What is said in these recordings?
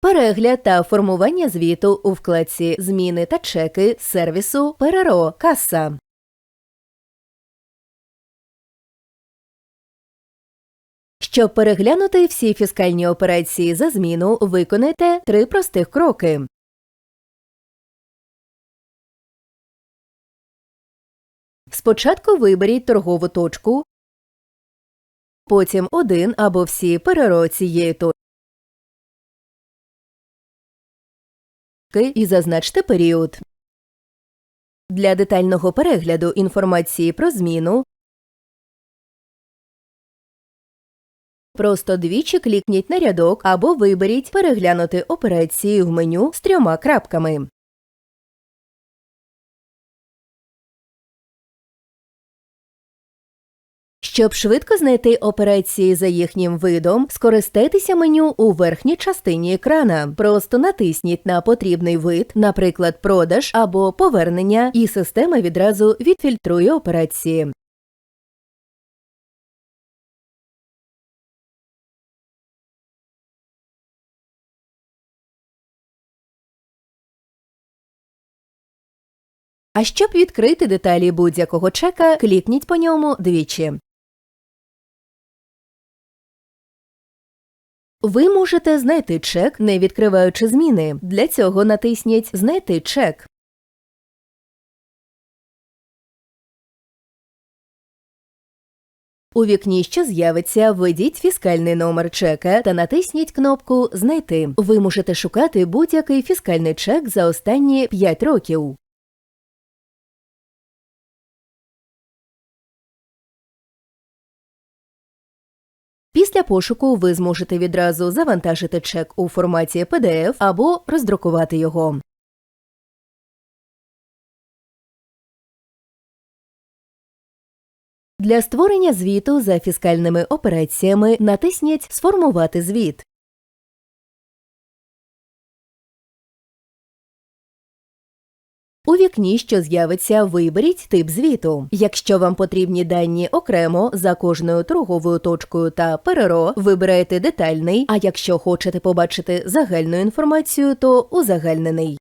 Перегляд та формування звіту у вкладці Зміни та чеки сервісу ПРРО Каса. Щоб переглянути всі фіскальні операції за зміну, виконайте три простих кроки. Спочатку виберіть торгову точку, потім один або всі ПРРО цієї точки і зазначте період. Для детального перегляду інформації про зміну просто двічі клікніть на рядок або виберіть Переглянути операції в меню з трьома крапками. Щоб швидко знайти операції за їхнім видом, скористайтеся меню у верхній частині екрана. Просто натисніть на потрібний вид, наприклад, продаж або повернення, і система відразу відфільтрує операції. А щоб відкрити деталі будь-якого чека, клікніть по ньому двічі. Ви можете знайти чек, не відкриваючи зміни. Для цього натисніть Знайти чек. У вікні, що з'явиться, введіть фіскальний номер чека та натисніть кнопку Знайти. Ви можете шукати будь-який фіскальний чек за останні 5 років. Після пошуку ви зможете відразу завантажити чек у форматі PDF або роздрукувати його. Для створення звіту за фіскальними операціями натисніть Сформувати звіт. У вікні, що з'явиться, виберіть тип звіту. Якщо вам потрібні дані окремо за кожною торговою точкою та ПРРО, вибирайте детальний, а якщо хочете побачити загальну інформацію, то узагальнений.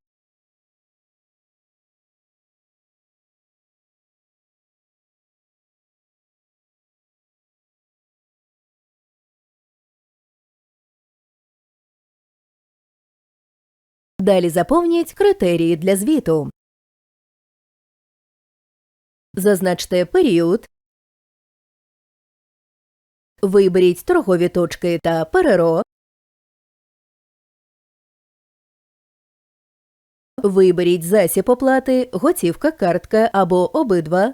Далі заповніть критерії для звіту. Зазначте період. Виберіть торгові точки та ПРРО. Виберіть засіб оплати, готівка, картка або обидва.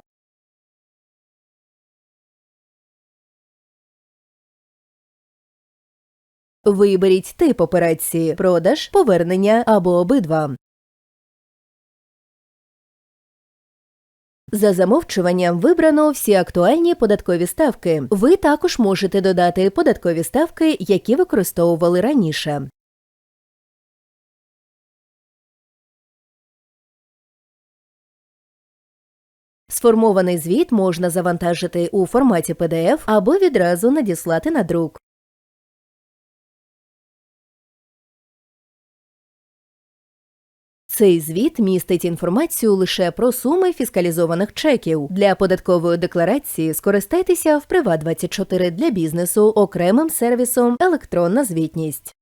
Виберіть тип операції продаж, повернення або обидва. За замовчуванням вибрано всі актуальні податкові ставки. Ви також можете додати податкові ставки, які використовували раніше. Сформований звіт можна завантажити у форматі PDF або відразу надіслати на друк. Цей звіт містить інформацію лише про суми фіскалізованих чеків. Для податкової декларації скористайтеся в Приват24 для бізнесу окремим сервісом Електронна звітність.